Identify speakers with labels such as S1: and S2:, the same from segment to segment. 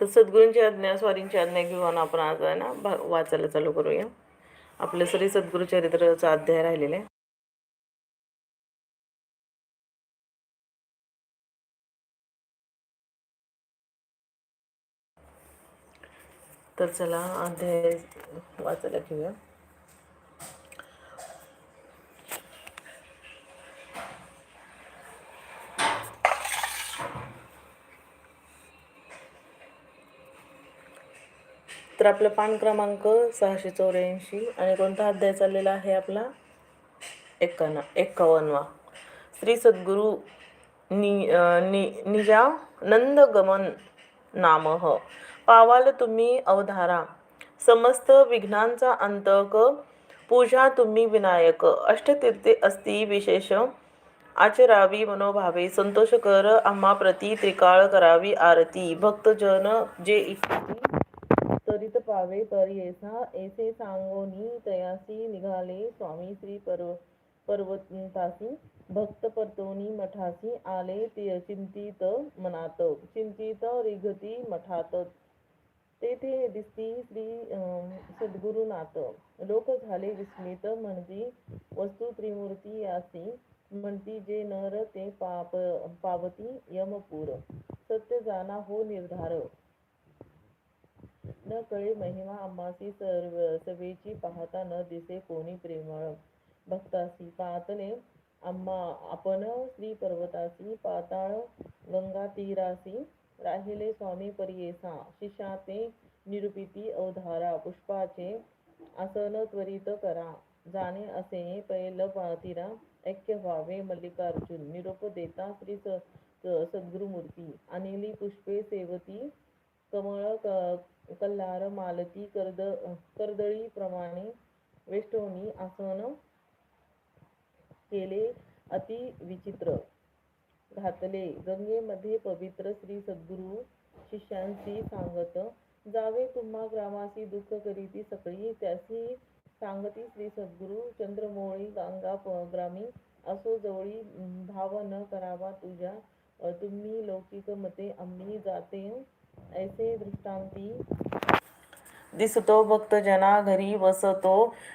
S1: तर सद्गुरूंची आज्ञा स्वारींची आज्ञा घेऊन आपण आज आहे ना भा वाचायला चालू करूया. आपलं सरी सद्गुरू चरित्राचा अध्याय राहिलेला आहे. तर चला अध्याय वाचायला घेऊया. तर आपलं पान क्रमांक सहाशे चौऱ्याऐंशी आणि कोणता अध्याय चाललेला आहे आपला? एक्कावन्न एक्कावन्नवा श्री सद्गुरू नि नि निजा नंदगमन नामः. पावाल तुम्ही अवधारा. समस्त विघ्नांचा अंतक पूजा तुम्ही विनायक. अष्टतीर्थे असती विशेष. आचरावी मनोभावे संतोष कर आम्हा प्रती त्रिकाळ करावी आरती. भक्तजन जे इच्छा त्वरित पावे तर येसा ऐसे सांगोनी तयासी निघाले स्वामी श्री पर्व पर्वतासी भक्त परतोनी मठासी आले ते चिंतित मनात चिंतित रिघती मठात. तेथे दिसती श्री सद्गुरुनाथ. लोक झाले विस्मित म्हणती वस्तू त्रिमूर्ती यासी म्हणती जे नर ते पाप पावती यमपूर. सत्य जाना हो निर्धार. न कळे महिमा आम्हासी सर्व सवेची पाहता न दिसे कोणी प्रेमळ. भक्तासी पातले आम्हा आपण श्री पर्वतासी पाताळ गंगा तीरासी राहिले स्वामी परियेसा शिशाते निरुपिती अवधारा पुष्पाचे आसन त्वरित करा. जाणे असे पैल पातिरा ऐक्य व्हावे मल्लिकार्जुन निरोप देता श्री सद्गुरुमूर्ती. अनिली पुष्पे सेवती कमळ कल्लार मालती कर्द कर्दळीप्रमाणे वेष्टोनी आसन केले अति विचित्र. घातले. गंगेमध्ये पवित्र श्री सद्गुरु शिष्यांशी सांगत जावे तुम्हा ग्रामासी दुःख करीती सकळी त्यासी सांगती श्री सद्गुरु चंद्रमोळी गंगा ग्रामी असो जवळी. भाव न करावा तुझ्या तुम्ही लौकिक मते आम्ही जाते. ऐसे दृष्टांती दिसतो भक्त जना घरी वसतो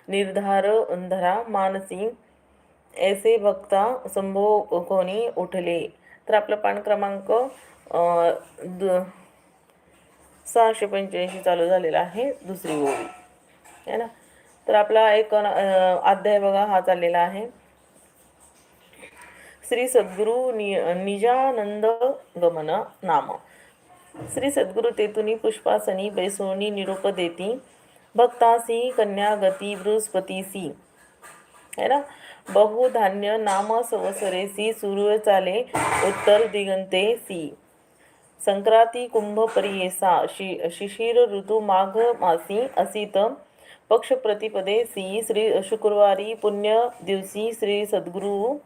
S1: निर्धार अंधरा मानसी. ऐसे भक्ता संभो कोणी उठले. तर आपलं पान क्रमांक सहाशे पंच्याऐंशी चालू झालेला आहे दुसरी ओळी. है ना? तर आपला एक अध्याय बघा हा चाललेला आहे. श्री सद्गुरु नि निजानंद गमन नाम. श्री सद्गुरु तेतुनी पुष्पासनी बैसोनी निरोप देती भक्तासी कन्यागती बृहस्पतीसी है ना? बहुधान्य नाम संवत्सरेसी सूर्य चाले उत्तर दिगंते सी. संक्रांती कुंभ परियेसा शि शिशिर ऋतु माघ मासी असित पक्ष प्रतिपदे सी श्री शुक्रवारी पुण्य दिवसी श्री सद्गुरु.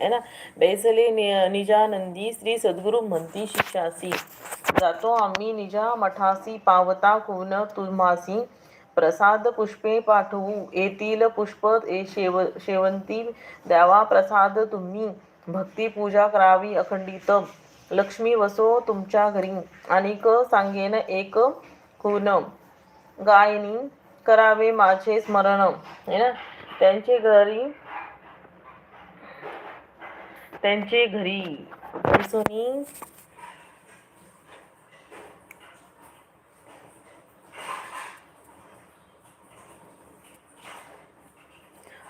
S1: है ना? बैसले नि- निजानंदी श्री सद्गुरु म्हणती शिक्षासी जातो. आम्ही निजा मठासी पावता कुन तुम्हासी प्रसाद पुष्पे पाठवू. येतील पुष्प ए शेव शेवंती द्यावा प्रसाद तुम्ही. भक्ती पूजा करावी अखंडित. लक्ष्मी वसो तुमच्या घरी. अनेक सांगेन एक खून. गायनी करावे माझे स्मरण. है ना? त्यांचे घरी त्यांचे घरी. सुनी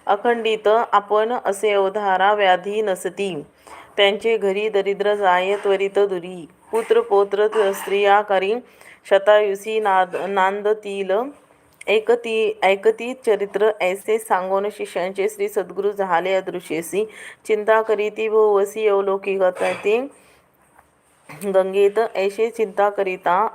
S1: अखंडित आपण असे अवधारा व्याधी नसती. त्यांचे घरी दरिद्र जाय त्वरित दुरी. पुत्र पोत्र स्त्रिया करी शतायुषी नाद नांदतील. ऐकती ऐकती चरित्र ऐसे सांगून शिष्यांचे श्री सद्गुरु झाले अदृश्यसी. चिंता करीती भोवसी अवलौकिकते गंगेत ऐसे चिंता करिता.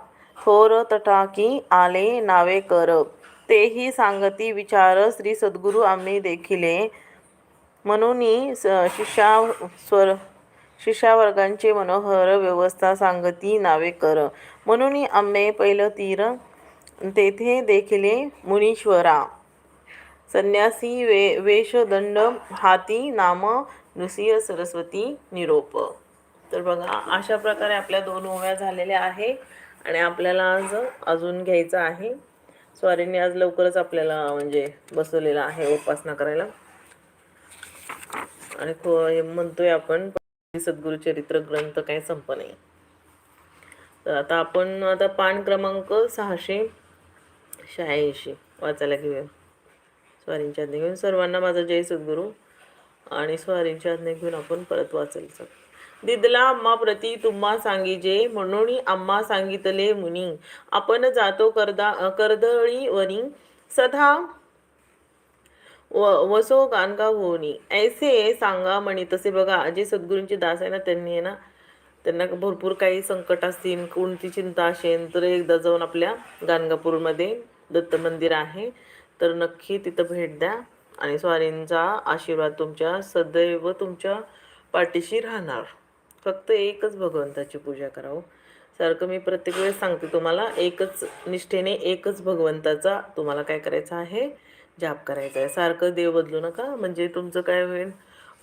S1: थोर तटाकी आले नावे कर. तेही सांगती विचार श्री सद्गुरु आम्ही देखिले. म्हणून शिष्या स्वर शिष्यावर्गांचे मनोहर व्यवस्था सांगती नावे कर. म्हणून आम्ही पहिलं तीर तेथे देखिले मुनीश्वरा. संन्यासी वे वेशदंड हाती नाम नृसिंह सरस्वती निरोप. तर बघा अशा प्रकारे आपल्या दोन ओव्या झालेल्या आहे आणि आपल्याला आज अजून घ्यायचं आहे. स्वारींनी आज लवकरच आपल्याला म्हणजे बसवलेलं आहे उपासना करायला. आणि खो हे म्हणतोय आपण सद्गुरु चरित्र ग्रंथ काही संप नाही. तर आता आपण आता पान क्रमांक सहाशे शहाऐंशी वाचायला घेऊया. स्वारींच्या आज्ञा घेऊन सर्वांना माझा जय सद्गुरू. आणि स्वारींच्या आज्ञा घेऊन आपण परत वाचायचं दिदला अम्मा प्रती तुम्हा सांगिजे म्हणून आम्हा सांगितले मुनी. आपण जातो करदा करदळीवरी सदा व वसो गानगा होनी. ऐसे सांगा म्हणे. तसे बघा जे सद्गुरूंचे दास आहे ना त्यांनी आहे ना त्यांना भरपूर काही संकट असतील कोणती चिंता असेल तर एकदा जाऊन आपल्या गाणगापूरमध्ये दत्त मंदिर आहे. तर नक्की तिथं भेट द्या. आणि स्वारींचा आशीर्वाद तुमच्या सदैव तुमच्या पाठीशी राहणार. फक्त एकच भगवंताची पूजा करावं. सारखं मी प्रत्येक वेळेस सांगते तुम्हाला एकच निष्ठेने एकच भगवंताचा तुम्हाला काय करायचं आहे? जाप करायचा आहे. सारखं देव बदलू नका. म्हणजे तुमचं काय होईल?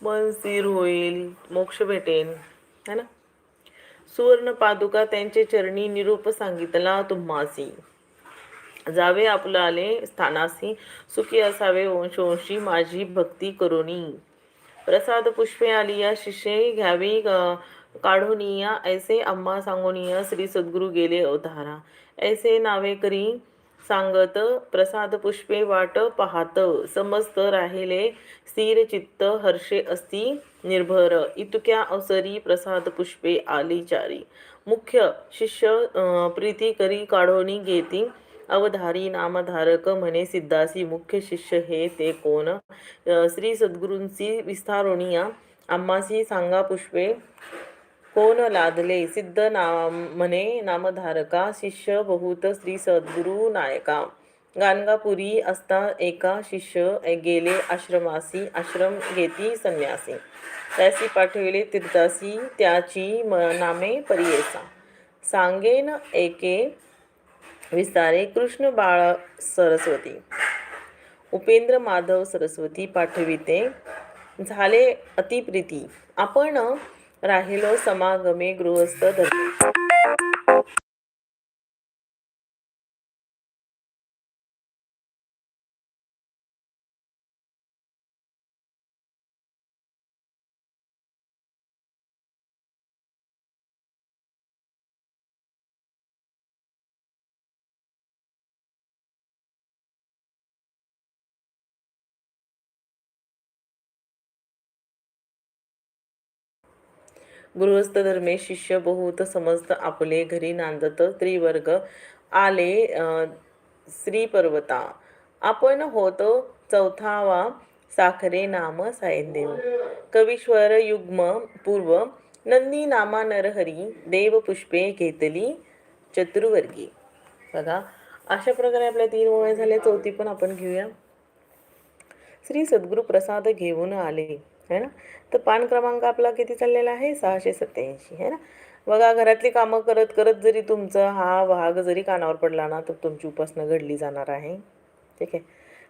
S1: मन स्थिर होईल मोक्ष भेटेल. है ना? सुवर्ण पादुका त्यांचे चरणी निरूप सांगितला तुम्हासी. जावे आपलं आले स्थानासी. सुखी असावे वंशवंशी माझी भक्ती करुणी. प्रसाद पुष्पे आली या शिष्ये घ्यावी काढोनिया ऐसे अम्मा सांगोनिया श्री सद्गुरू गेले अवधारा. ऐसे नावे करी सांगत प्रसाद पुष्पे वाट पाहत समस्त राहिले स्थिर चित्त हर्षे असती निर्भर. इतक्या अवसरी प्रसाद पुष्पे आली चारी. मुख्य शिष्य प्रीती करी काढोनी घेती. अवधारी नामधारक म्हणे सिद्धासी मुख्य शिष्य हे ते कोण? श्री सद्गुरूंची विस्तारोनिया आम्हासी सांगा पुष्पे. कोण लादले? सिद्ध नाम म्हणे नामधारका शिष्य बहुत श्री सद्गुरु नायका. गाणगापुरी असता एका शिष्य गेले आश्रमासी आश्रम घेती संन्यासी. त्यासी पाठविले तीर्थासी त्याची म नामे परियेसा. सांगेन एके विस्तारे कृष्ण बाळ सरस्वती. उपेंद्र माधव सरस्वती पाठविते. झाले अतिप्रीती. आपण राहिलो समागमे गृहस्थ धर्म गृहस्थ धर्मे शिष्य बहुत समस्त आपले घरी नांदत त्रिवर्ग आले श्री पर्वता आपण होत चौथावा साखरे नाम सायदेव. कवीश्वर युग्म पूर्व नंदी नामा नरहरी देव पुष्पे घेतली चतुर्वर्गी. बघा अशा प्रकारे आपल्या तीन ओळ्या झाल्या चौथी पण आपण घेऊया. श्री सद्गुरू प्रसाद घेऊन आले. है ना? तर पान क्रमांक आपला किती चाललेला आहे? सहाशे सत्याऐंशी है ना? बघा घरातली कामं करत करत जरी तुमचा हा भाग जरी कानावर पडला ना तर तुमची उपासना घडली जाणार आहे. ठीक आहे?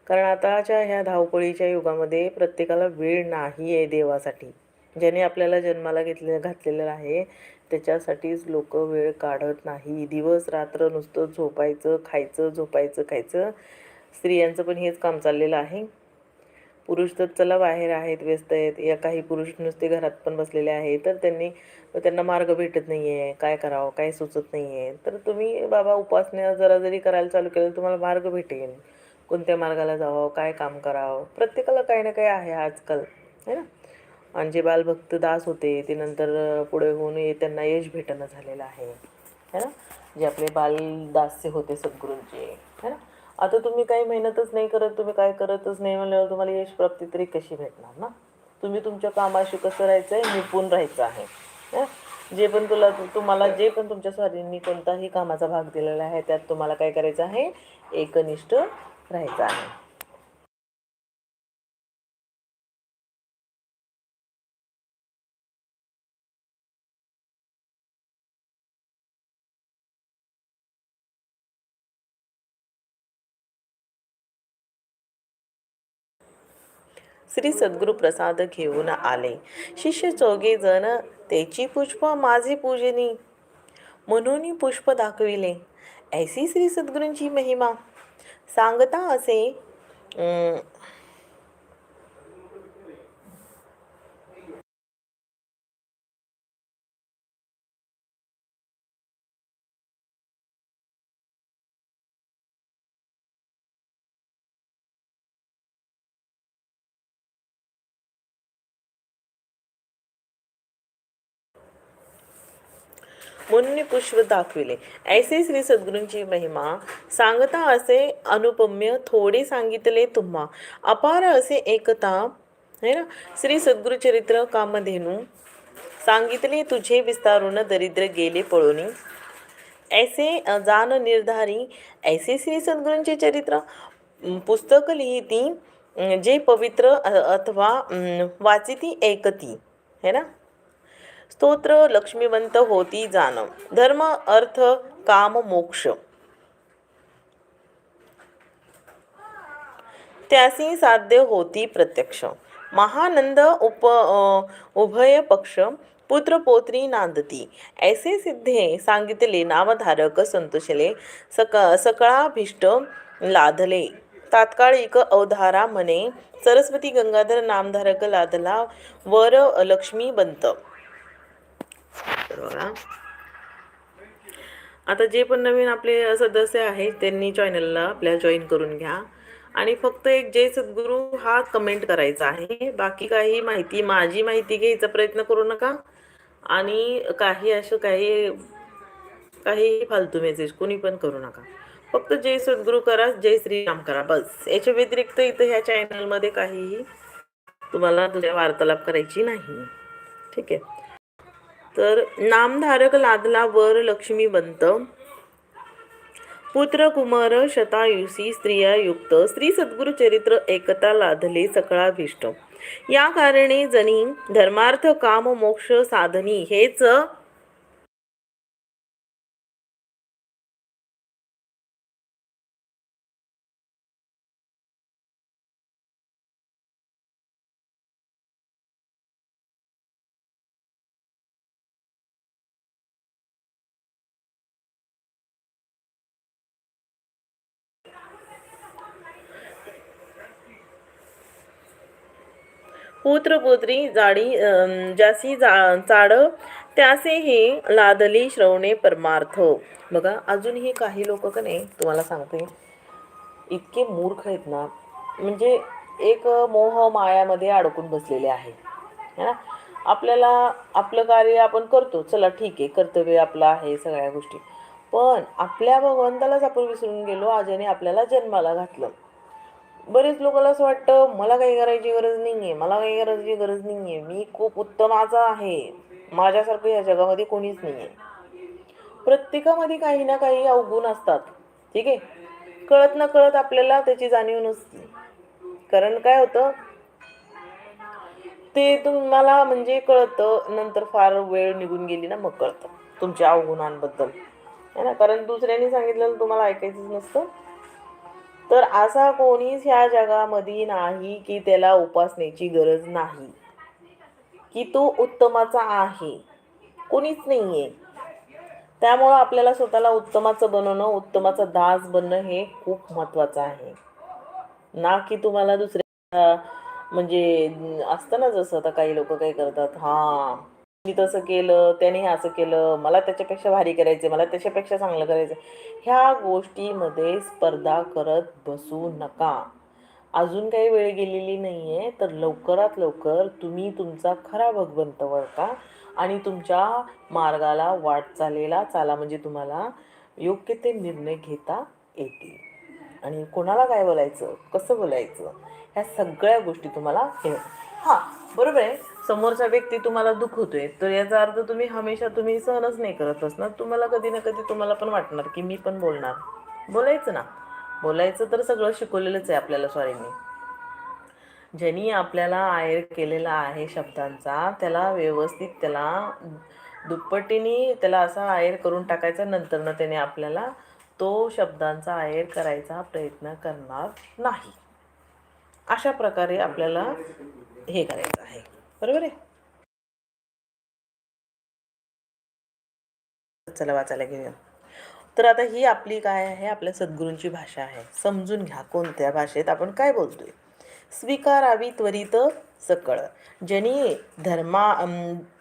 S1: कारण आताच्या ह्या धावपळीच्या युगामध्ये प्रत्येकाला वेळ नाही आहे देवासाठी. ज्याने आपल्याला जन्माला घेतले घातलेलं आहे त्याच्यासाठीच लोक वेळ काढत नाही. दिवस रात्र नुसतं झोपायचं खायचं झोपायचं खायचं. स्त्रियांचं पण हेच काम चाललेलं आहे. पुरुष तर चला बाहेर आहेत व्यस्त आहेत. या काही पुरुष नुसते घरात पण बसलेले आहेत. तर त्यांनी त्यांना मार्ग भेटत नाही आहे काय करावं? काय सुचत नाही आहे तर तुम्ही बाबा उपासना जरा जरी करायला चालू केलं तुम्हाला मार्ग भेटेल. कोणत्या मार्गाला जावं? काय काम करावं? प्रत्येकाला काही ना काही आहे आजकाल. है ना? आणि जे बालभक्त दास होते ते नंतर पुढे होऊन त्यांना यश भेटणं झालेलं आहे. है ना? जे आपले बालदास्य होते सद्गुरूंचे. है ना? आता तुम्ही काही मेहनतच नाही करत तुम्ही काय करतच नाही म्हणल्यावर तुम्हाला यश प्राप्ती तरी कशी भेटणार ना? तुम्ही तुमच्या कामाशी कसं राहायचं आहे निपुण राहायचं आहे. जे पण तुला तुम्हाला जे पण तुमच्या स्वारींनी कोणताही कामाचा भाग दिलेला आहे त्यात तुम्हाला काय करायचं आहे? एकनिष्ठ राहायचं आहे. श्री सद्गुरू प्रसाद घेऊन आले. शिष्य चौघे जण त्याची पुष्प माझी पूजनी म्हणून पुष्प दाखविले. ऐसी श्री सद्गुरूंची महिमा. सांगता असे अं, पुष्प दाखविले. ऐसे श्री सद्गुरूंची महिमा सांगता असे अनुपम्य थोडे सांगितले तुम्हा. अपार असे एकता है ना? श्री सद्गुरुचरित्र कामधेनू सांगितले तुझे विस्तारून दरिद्र गेले पळून. ऐसे जान निर्धारी ऐसे श्री सद्गुरूंचे चरित्र पुस्तक लिहिती जे पवित्र अथवा वाचिती ऐकती है ना? स्तोत्र लक्ष्मीवंत होती जाण. धर्म अर्थ काम मोक्ष. त्यासी साध्य होती प्रत्यक्ष. महानंद उप उभय पक्ष पुत्र पोत्री नांदती. ऐसे सिद्धे सांगितले नामधारक संतोषले सक सकळाभीष्ट लाधले तात्काळिक अवधारा म्हणे सरस्वती गंगाधर नामधारक लादला वर लक्ष्मी बनत तर बघा. आता जे पण नवीन आपले सदस्य आहेत त्यांनी चॅनलला आपल्या जॉईन करून घ्या. आणि फक्त एक जय सद्गुरू हा कमेंट करायचा आहे. बाकी काही माहिती माझी माहिती घ्यायचा प्रयत्न करू नका. आणि काही असं काही काही फालतू मेसेज कोणी पण करू नका. फक्त जय सद्गुरू करा जय श्रीराम करा बस. याच्या व्यतिरिक्त इथं ह्या चॅनलमध्ये काहीही तुम्हाला तुझ्या वार्तालाप करायची नाही. ठीक आहे. तर नामधारक लादला वर लक्ष्मी लक्ष्मीवंत पुत्र कुमार शतायुषी स्त्रिया युक्त. स्त्री सद्गुरु चरित्र एकता लादले सकळाभीष्ट. या कारणे जनी धर्मार्थ काम मोक्ष साधनी हेच पुत्र पुत्री जाडी ज्यासी जा चाड त्यासे लादली श्रवणे परमार्थ. बघा अजूनही काही लोक का नाही तुम्हाला सांगते इतके मूर्ख आहेत ना म्हणजे एक मोह मायामध्ये अडकून बसलेले आहे है ना? आपल्याला आपलं कार्य आपण करतो चला ठीक आहे कर्तव्य आपलं आहे सगळ्या गोष्टी. पण आपल्या भगवंतालाच आपण विसरून गेलो आजाने आपल्याला जन्माला घातलं. बरेच लोकांना असं वाटतं मला काही करायची गरज नाही आहे मला काही करायची गरज नाही आहे मी खूप उत्तमाचा आहे. माझ्यासारखं या जगामध्ये कोणीच नाही आहे प्रत्येकामध्ये काही ना काही अवगुण असतात. ठीक आहे? कळत ना कळत आपल्याला त्याची जाणीव नसते. कारण काय होतं? ते तुम्हाला म्हणजे कळतं नंतर फार वेळ निघून गेली ना मग कळतं. तुमच्या अवगुणांबद्दल. है ना? कारण दुसऱ्यांनी सांगितलेलं तुम्हाला ऐकायचंच नसतं. तर असा कोणीच ह्या जगामध्ये नाही की त्याला उपासनेची गरज नाही. की तो उत्तमाचा आहे. कोणीच नाही आहे त्यामुळं आपल्याला स्वतःला उत्तमाचं बनवणं उत्तमाचा दास बनणं हे खूप महत्त्वाचं आहे. ना की तुम्हाला दुसऱ्या म्हणजे असतं ना जसं आता काही लोक काय करतात हां. मी तसं केलं त्याने हे असं केलं मला त्याच्यापेक्षा भारी करायचं मला त्याच्यापेक्षा चांगलं करायचं. ह्या गोष्टीमध्ये स्पर्धा करत बसू नका. अजून काही वेळ गेलेली नाही आहे तर लवकरात लवकर तुम्ही तुमचा खरा भगवंत वळका आणि तुमच्या मार्गाला वाट चालेला चाला म्हणजे तुम्हाला योग्य ते निर्णय घेता येतील. आणि कोणाला काय बोलायचं कसं बोलायचं ह्या सगळ्या गोष्टी तुम्हाला हे हां बरोबर आहे? समोरचा व्यक्ती तुम्हाला दुखवतोय तर याचा अर्थ तुम्ही हमेशा तुम्ही सहनच नाही करत असणार. तुम्हाला कधी ना कधी तुम्हाला पण वाटणार की मी पण बोलणार. बोलायचं ना. बोलायचं तर सगळं शिकवलेलंच आहे आपल्याला स्वारींनी ज्यांनी आपल्याला आयर केलेला आहे शब्दांचा त्याला व्यवस्थित त्याला दुप्पटीने त्याला असा आयर करून टाकायचा नंतरनं त्याने आपल्याला तो शब्दांचा आयर करायचा प्रयत्न करणार नाही. अशा प्रकारे आपल्याला हे करायचं आहे. बरोबर आहे. चला वाचायला घेऊया. तर आता ही आपली काय आहे? आपल्या सद्गुरूंची भाषा आहे. समजून घ्या कोणत्या भाषेत आपण काय बोलतोय. स्वीकारावी त्वरित सकळ. ज्यांनी धर्मा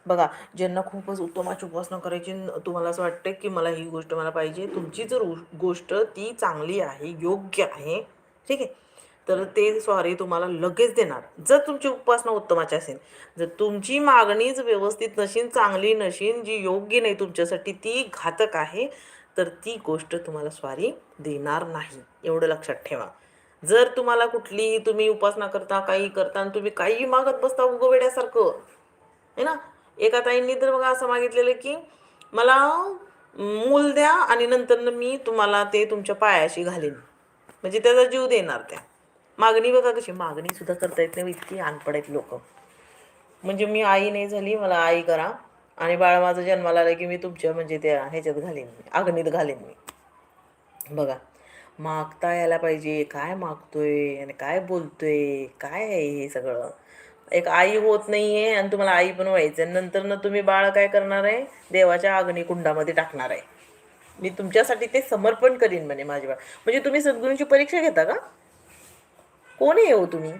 S1: बघा ज्यांना खूपच उत्तमाची उपासना करायची तुम्हाला असं वाटतं की मला ही गोष्ट मला पाहिजे तुमची जर गोष्ट ती चांगली आहे योग्य आहे. ठीक आहे? तर ते स्वारी तुम्हाला लगेच देणार. जर तुमची उपासना उत्तमाची असेल जर तुमची मागणीच व्यवस्थित नशीन चांगली नशीन जी योग्य नाही तुमच्यासाठी ती घातक आहे तर ती गोष्ट तुम्हाला स्वारी देणार नाही. एवढं लक्षात ठेवा. जर तुम्हाला कुठलीही तुम्ही उपासना करता काही करता आणि तुम्ही काही मागत बसता उगं वेड्यासारखं. है ना? एका ताईंनी तर बघा असं मागितलेलं की मला मूल द्या आणि नंतर मी तुम्हाला ते तुमच्या पायाशी घालेन. म्हणजे त्याचा जीव देणार त्या. मागणी बघा कशी मागणी सुद्धा करता येत नाही इतकी अनपड आहेत लोक. म्हणजे मी आई नाही झाली मला आई करा. आणि बाळ माझं जन्माला आलं की मी तुमच्या म्हणजे त्या ह्याच्यात घालीन मी अग्नीत घालीन मी. बघा मागता यायला पाहिजे काय मागतोय आणि काय बोलतोय काय आहे हे सगळं? एक आई होत नाही आहे आणि तुम्हाला आई पण व्हायचं आहे नंतर ना तुम्ही बाळ काय करणार आहे? देवाच्या अग्निकुंडामध्ये टाकणार आहे. मी तुमच्यासाठी ते समर्पण करीन म्हणे माझे बाळ. म्हणजे तुम्ही सद्गुरूंची परीक्षा घेता का? कोण आहे हो तुम्ही?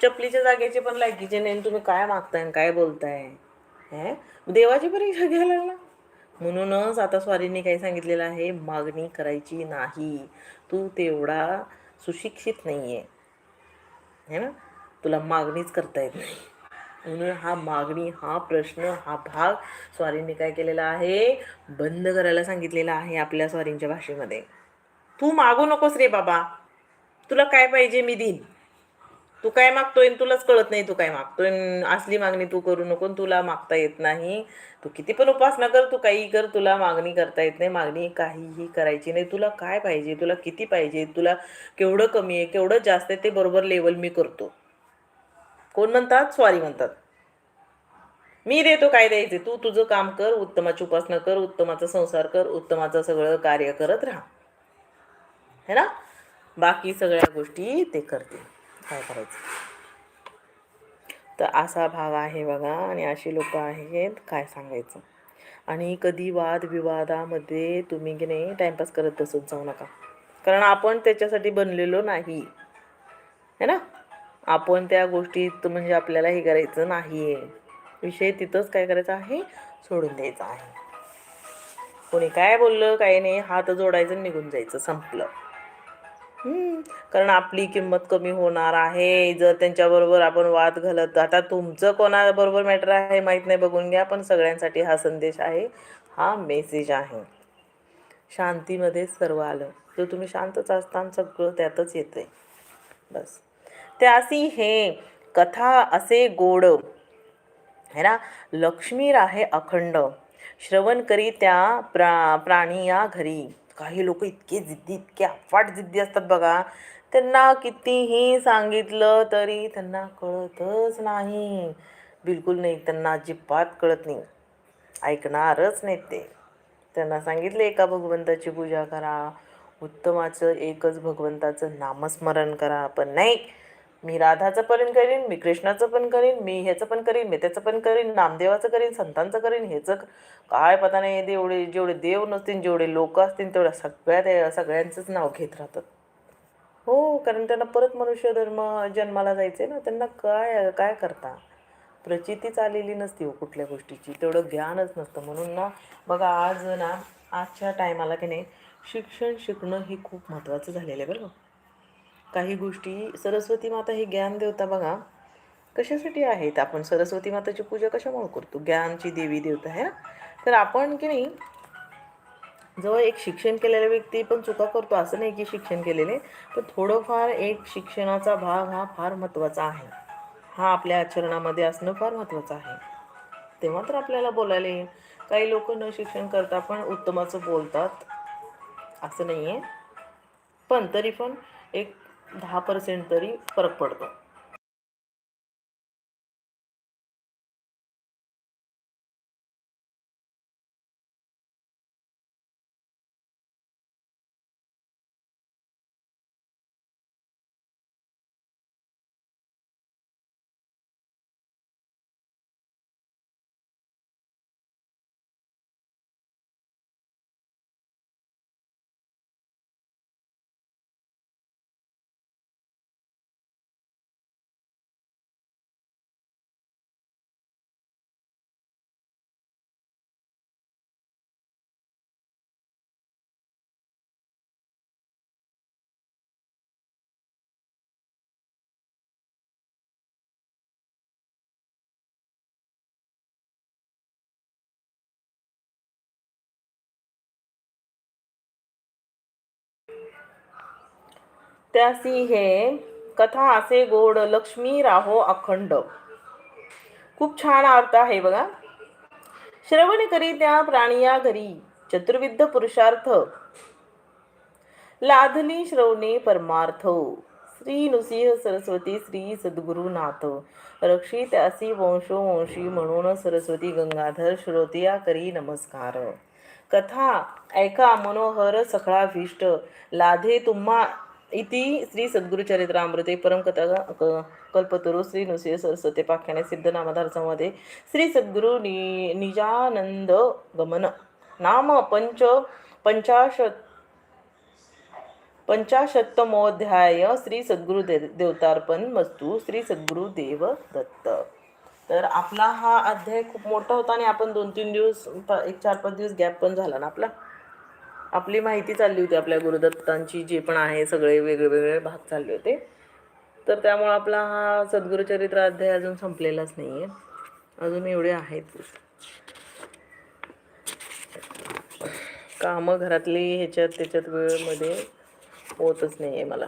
S1: चपलीच्या जागेचे पण लायकीचे नाही आणि तुम्ही काय मागताय आणि काय बोलताय? हे? देवाची परीक्षा घ्यायला लागला म्हणूनच आता स्वारींनी काय सांगितलेलं आहे मागणी करायची नाही. तू तेवढा सुशिक्षित नाही आहे है? ना तुला मागणीच करता येत नाही. म्हणून हा मागणी हा प्रश्न हा भाग स्वारींनी काय केलेला आहे? बंद करायला सांगितलेला आहे आपल्या स्वारींच्या भाषेमध्ये. तू मागू नकोस रे बाबा. तुला काय पाहिजे मी देईन. तू काय मागतोय तुलाच कळत नाही तू काय मागतोय. असली मागणी तू करू नको तुला मागता येत नाही. तू किती पण उपासना कर तू काही कर तुला मागणी करता येत नाही. मागणी काहीही करायची नाही. तुला काय पाहिजे? तुला किती पाहिजे? तुला केवढं कमी आहे केवढं जास्त आहे ते बरोबर लेवल मी करतो. कोण म्हणतात? स्वारी म्हणतात. मी देतो काय द्यायचे? तू तुझं काम कर उत्तमाची उपासना कर उत्तमाचा संसार कर उत्तमाचं सगळं कार्य करत राहा. है ना? बाकी सगळ्या गोष्टी ते करते काय करायचं? तर असा भाग आहे बघा आणि अशी लोक आहेत काय सांगायचं? आणि कधी वादविवादामध्ये तुम्ही की नाही टाईमपास करत बसत जाऊ नका. कारण आपण त्याच्यासाठी बनलेलो नाही. है ना? आपण त्या गोष्टीत म्हणजे आपल्याला हे करायचं नाही आहे विषय तिथंच काय करायचं आहे? सोडून द्यायचं आहे. कोणी काय बोललं काय नाही हात जोडायचं आणि निघून जायचं. संपलं. कारण आपली किंमत कमी होणार आहे. जर त्यांच्याबरोबर आपण वाद घालत आता तुमचं कोणाबरोबर मॅटर आहे माहीत नाही बघून घ्या. पण सगळ्यांसाठी हा संदेश आहे. हा मेसेज आहे. शांतीमध्ये सर्व आलं. जर तुम्ही शांतच असता सगळं त्यातच येते बस. त्यासी हे कथा असे गोड है ना? लक्ष्मी राहे अखंड. श्रवण करी त्या प्रा प्राणी या घरी. काही लोक इतके जिद्दी इतके अफाट जिद्दी असतात बघा. त्यांना कितीही सांगितलं तरी त्यांना कळतच नाही. बिलकुल नाही त्यांना अजिबात कळत नाही. ऐकणारच नाहीत ते. त्यांना सांगितले एका भगवंताची पूजा करा. उत्तमाचं एकच भगवंताचं नामस्मरण करा. पण नाही मी राधाचं पण करीन मी कृष्णाचं पण करीन मी ह्याचं पण करीन मी त्याचं पण करीन नामदेवाचं करीन संतांचं करीन ह्याचं काय पता नाही तेवढे जेवढे देव नसतील जेवढे लोक असतील तेवढ्या सगळ्या त्या सगळ्यांचंच नाव घेत राहतात. हो कारण त्यांना परत मनुष्य धर्म जन्माला जायचं ना त्यांना काय काय करता? प्रचितीच आलेली नसती हो कुठल्या गोष्टीची तेवढं ज्ञानच नसतं. म्हणून ना बघा आज ना आजच्या टायमाला की नाही शिक्षण शिकणं हे खूप महत्त्वाचं झालेलं आहे बरं काही गोष्टी सरस्वती माता ही ज्ञान देवता बघा कशासाठी आहेत? आपण सरस्वती माताची पूजा कशामुळे करतो? ज्ञानची देवी देवता आहे ना? तर आपण की नाही जवळ एक शिक्षण केलेला व्यक्ती पण चुका करतो असं नाही की शिक्षण केलेले पण थोडंफार एक शिक्षणाचा भाग हा फार महत्त्वाचा आहे. हा आपल्या आचरणामध्ये असणं फार महत्त्वाचं आहे. तेव्हा तर आपल्याला बोलायला येईल. काही लोक न शिक्षण करता पण उत्तमाचं बोलतात. असं नाही आहे पण तरी पण एक दहा पर्सेंट तरी फरक पडतो. त्यासी हे कथा असे गोड लक्ष्मी राहो अखंड. खूप छान अर्थ आहे बघा. श्रवण करी त्या प्राणिया घरी चतुर्विध पुरुषार्थ. लाधली श्रवणे परमार्थ. श्री नृसिंह सरस्वती श्री सद्गुरुनाथ. रक्षित असी वंशोवंशी म्हणून सरस्वती गंगाधर श्रोतिया करी नमस्कार. कथा ऐका मनोहर सखळा भीष्ट लाधे तुम्हा इति श्री सद्गुरुचरित्रामृते परमकथा क- कल्पतरू श्री नृसिंह सरस्वती पाख्याने सिद्ध श्री सद्गुरु नि निजानंद गमन। नाम पंच पंचाशत पंचाशत्तमोध्याय श्री सद्गुरु दे देवतार्पण मस्तू श्री सद्गुरु देव दत्त तर आपला हा अध्याय खूप मोठा होता आणि आपण दोन तीन दिवस एक चार पाच दिवस गॅप पण झाला ना आपला. आपली माहिती चालली होती आपल्या गुरुदत्तांची जे पण आहे सगळे वेगळे वेगळे भाग चालले होते. तर त्यामुळं आपला हा सद्गुरुचरित्र अध्याय अजून संपलेलाच नाही आहे अजून एवढे आहेत. कामं घरातली ह्याच्यात त्याच्यात वेळेमध्ये होतच नाही आहे मला.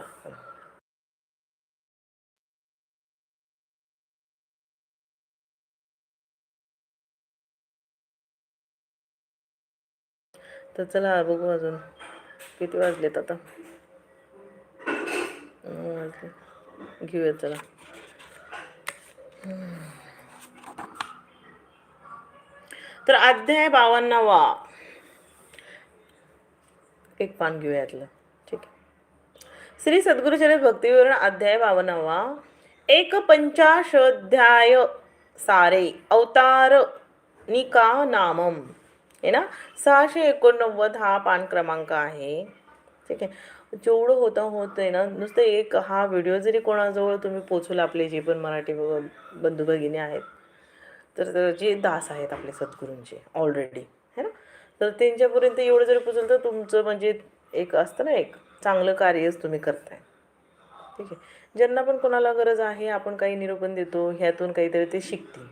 S1: तर चला बघू अजून. किती वाजलेत आता? वाजले. घेऊया चला. तर अध्याय बावन्नावा. एक पान घेऊया यातलं. ठीक आहे. श्री सद्गुरुचरित भक्तिविवरण अध्याय बावन्नावा. एक पंचाशध्याय सारे अवतार निका नामम आहे ना? सहाशे एकोणनव्वद हा पान क्रमांक आहे. ठीक आहे? जेवढं होतं होतं आहे ना? नुसतं एक हा व्हिडिओ जरी कोणाजवळ तुम्ही पोचवला आपले जे पण मराठी ब- बंधू भगिनी आहेत तर तर जे दास आहेत आपले सद्गुरूंचे ऑलरेडी है ना? तर त्यांच्यापर्यंत एवढं जरी पोचलं तर तुमचं म्हणजे एक असतं ना एक चांगलं कार्यच तुम्ही करताय. ठीक आहे? ज्यांना पण कोणाला गरज आहे आपण काही निरूपण देतो ह्यातून काहीतरी ते शिकतील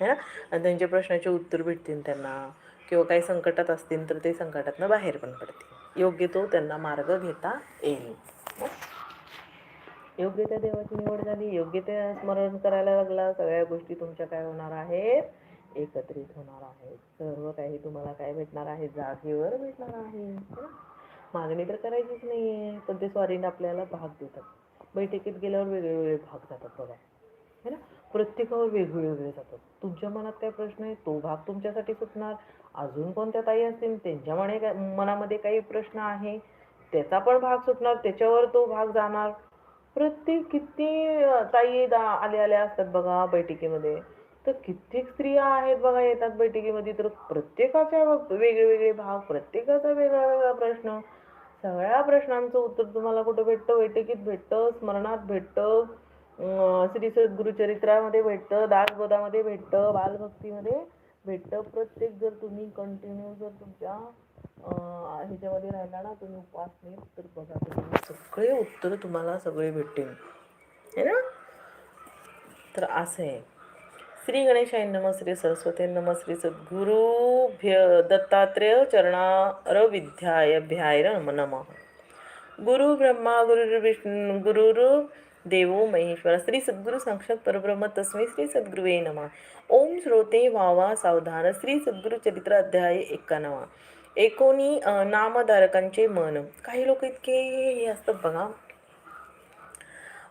S1: है ना? आणि त्यांच्या प्रश्नाचे उत्तर भेटतील त्यांना. किंवा काही संकटात असतील तर ते संकटातनं बाहेर पण पडतील. योग्य तो त्यांना मार्ग घेता येईल. योग्य त्या देवाची निवड झाली योग्य त्या स्मरण करायला लागला सगळ्या गोष्टी तुमच्या काय होणार आहेत? एकत्रित होणार आहेत. सर्व काही तुम्हाला काय भेटणार आहे? जागेवर भेटणार आहे. मागणी तर करायचीच नाही आहे पण ते स्वारीने आपल्याला भाग देतात. बैठकीत गेल्यावर वेगळेवेगळे वेगळे भाग जातात बघा. है ना? प्रत्येकावर वेगळे वेगळे जातात. तुमच्या मनात काय प्रश्न आहे? तो भाग तुमच्यासाठी सुटणार. अजून कोणत्या ताई असतील? त्यांच्या मने काय मनामध्ये काही प्रश्न आहे? त्याचा पण भाग सुटणार त्याच्यावर तो भाग जाणार. प्रत्येक किती ताई दा आल्या आल्या असतात बघा बैठकीमध्ये. तर कित्येक स्त्रिया आहेत बघा येतात बैठकीमध्ये. तर प्रत्येकाच्या वेगळे वेगळे भाग प्रत्येकाचा वेगळा वेगळा प्रश्न. सगळ्या प्रश्नांचं उत्तर तुम्हाला कुठं भेटतं? बैठकीत भेटतं स्मरणात भेटतं श्री सद्गुरुचरित्रामध्ये भेटतं दासबोधामध्ये भेटतं बालभक्तीमध्ये भेटतं. प्रत्येक जर तुम्ही कंटिन्यू जर तुमच्या ह्याच्यामध्ये राहिला ना तुम्ही उपासनेत तर बघा तुम्ही सगळे उत्तर तुम्हाला सगळे भेटतील. है ना? तर असं आहे. श्री गणेशाय नम श्री सरस्वती नम श्री सद्गुरुभ्य दत्तात्रेय चरणार विद्याय भ्याय नम गुरु ब्रह्मा गुरु विष्णू गुरुर देवो महेश्वर. श्री सद्गुरु साक्षात परब्रह्म तस्मै श्री सद्गुरुवे नमा. ओम श्रोते वावा सावधान. श्री सद्गुरु चरित्र अध्याय एक्कावन्न एकोणी नामधारकांचे मन. काही लोक इतके हे असतात बघा.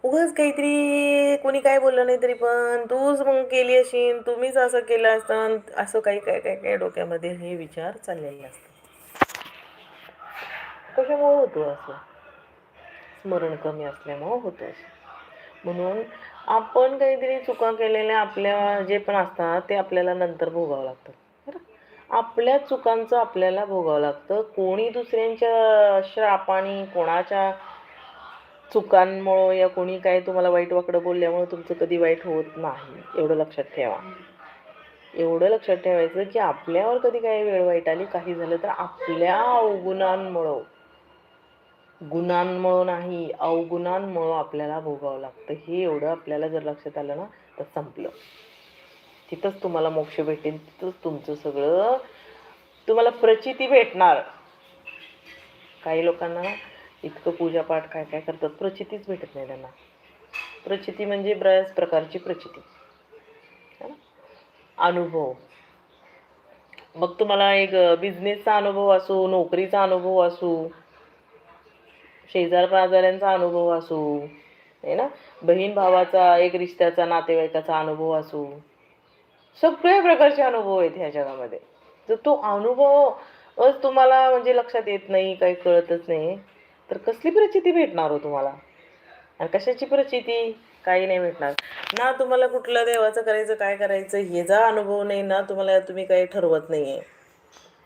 S1: उगाच काहीतरी कोणी काय बोललं नाही तरी पण तूच मग केली असेल तुम्हीच असं केलं असतं. असं काही काय काय काय डोक्यामध्ये हे विचार चाललेले असतात. कशामुळे होतो असं? स्मरण कमी असल्यामुळं होतं असं. म्हणून आपण काहीतरी चुका केलेल्या आपल्या जे पण असतात ते आपल्याला नंतर भोगावं लागतं. बरं? आपल्या चुकांचं आपल्याला भोगावं लागतं. कोणी दुसऱ्यांच्या श्रापाने कोणाच्या चुकांमुळं या कोणी काय तुम्हाला वाईट वाकडं बोलल्यामुळं तुमचं कधी वाईट होत नाही. एवढं लक्षात ठेवा. एवढं लक्षात ठेवायचं की आपल्यावर कधी काही वेळ वाईट आली काही झालं तर आपल्या अवगुणांमुळं. गुणांमुळं नाही अवगुणांमुळं आपल्याला भोगावं लागतं. हे एवढं आपल्याला जर लक्षात आलं ना तर संपलं. तिथंच तुम्हाला मोक्ष भेटेल तिथंच तुमचं सगळं तुम्हाला प्रचिती भेटणार. काही लोकांना इतकं पूजापाठ काय काय करतात प्रचितीच भेटत नाही त्यांना. प्रचिती म्हणजे बऱ्याच प्रकारची प्रचिती. अनुभव. मग तुम्हाला एक बिझनेसचा अनुभव असो नोकरीचा अनुभव असो शेजार पाजाऱ्यांचा अनुभव असू आहे ना? बहीण भावाचा एक रिश्त्याचा नातेवाईकाचा अनुभव असू सगळ्या प्रकारचे अनुभव आहेत ह्या जगामध्ये. जर तो अनुभव तुम्हाला म्हणजे लक्षात येत नाही काही कळतच नाही तर कसली प्रचिती भेटणार हो तुम्हाला? आणि कशाची प्रचिती काही नाही भेटणार. ना तुम्हाला कुठलं देवाचं करायचं काय करायचं ह्याचा अनुभव नाही ना तुम्हाला तुम्ही काही ठरवत नाही आहे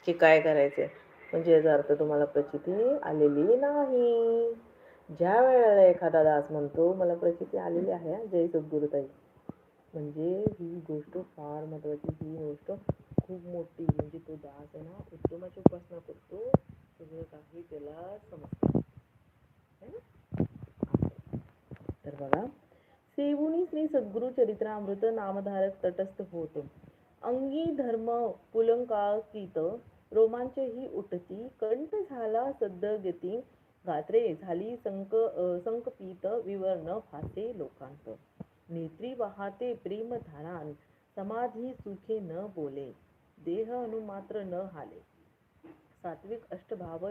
S1: की काय करायचं म्हणजे याचा अर्थ तुम्हाला प्रचिती आलेली नाही. ज्या वेळेला एखादा दास म्हणतो मला प्रचिती आलेली आहे जय सद्गुरुताई. म्हणजे ही गोष्ट फार महत्वाची ही गोष्ट खूप मोठी. म्हणजे तो दास आहे ना उत्तमाची उपासना करतो सगळं काही त्याला समजतं. तर बघा सेवुनी श्री सद्गुरु चरित्रामृत नामधारक तटस्थ होत. अंगी धर्म पुलंकाकित रोमांच ही उठती कंठ झाला सद्गती गात्रे झाली संक संकपित विवर्ण फासे लोकांत. नेत्री वाहते प्रेम धारान समाधी सुखे न बोले देह अनुमात्र न हाले. सात्विक अष्टभाव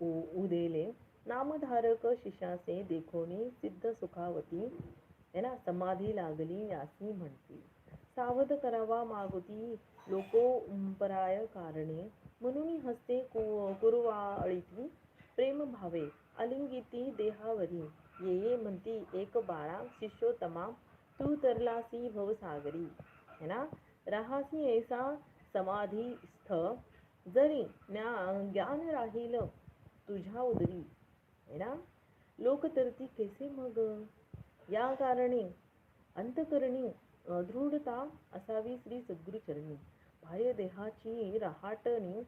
S1: उ- उदेले नामधारक शिष्यासे देखोने सिद्ध सुखावती. है ना समाधी लागली यासी म्हणती. सावध करावा मागुती लोकोपराय कारणे. म्हणून हस्ते कु- कुरवाळीती प्रेम भावे अलिंगिती देहावरी. ये म्हणती एक बाळा शिष्योत्तमा तू तरलासी भवसागरी है ना? राहासी ऐसा समाधीस्थ जरी ज्ञा- ज्ञान राहील तुझ्या उदरी. है ना? लोक तरती कैसे मग? या कारणे अंतकरणी दृढता असावी श्री सद्गुरुचरणी. बाह्य देहाची रहाटणी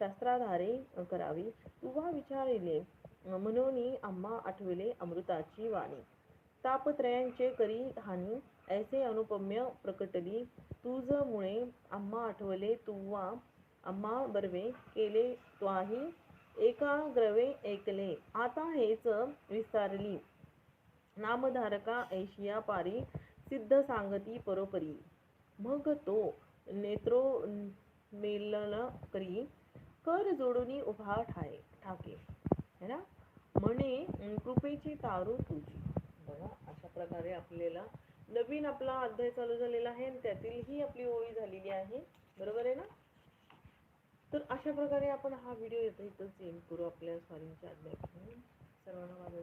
S1: शास्त्राधारे करावी. तुवा विचारिले अ, म्हणून आम्हा आठविले अमृताची वाणी. तापत्रयांचे करी हानी ऐसे अनुपम्य प्रकटली. तुझमुळे आम्हा आठवले तुवा आम्हा बर्वे केले त्वाही एकाग्रवे ऐकले. आता हेच विस्तारली. नामधारका ऐशिया पारी सिद्ध सांगती परोपरी. मग तो नेत्रो मेलन करी कर जोडून उभा ठाय ठाके. है ना? म्हणे कृपेची तारू तुझी. बघा अशा प्रकारे आपल्याला नवीन आपला अध्याय चालू झालेला आहे आणि त्यातील ही आपली ओळी झालेली आहे. बरोबर आहे ना? तर अशा प्रकारे आपण हा व्हिडिओ येतो इथंच एंड करू आपल्या स्वामींच्या अध्याय सर्वांना माझा